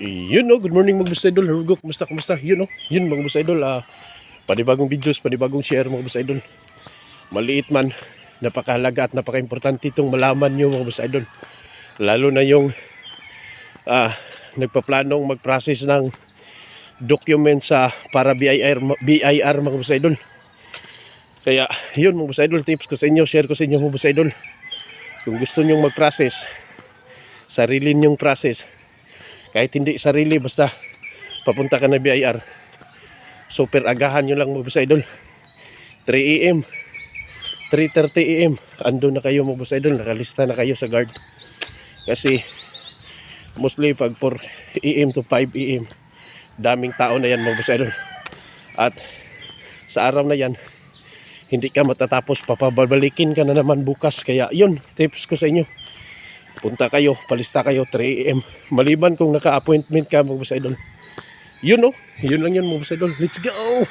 Yun no, good morning mga idol. Hugo, kumusta, kumusta? Yun no, yun mga idol. Ah, panibagong videos, panibagong share mga idol. Maliit man, napakahalaga at napaka-importante itong malaman nyo mga idol. Lalo na yung ah, nagpaplanong mag-process ng document sa para BIR, BIR mga idol. Kaya yun mga idol, tips ko sa inyo, share ko sa inyo mga idol. Kung gusto nyong mag-process, sarili nyong process, kahit hindi sarili basta papunta ka na BIR super agahan nyo lang mga idol. 3 am 3.30 am ando na kayo mga idol. Nakalista na kayo sa guard. Kasi mostly pag 4 am to 5 am daming tao na yan mga idol. At sa araw na yan hindi ka matatapos. Papabalikin ka na naman bukas. Kaya yun tips ko sa inyo punta kayo, palista kayo 3 am. Maliban kung naka-appointment ka mga boss idol. Yun oh, yun lang yun mga boss idol. Let's go!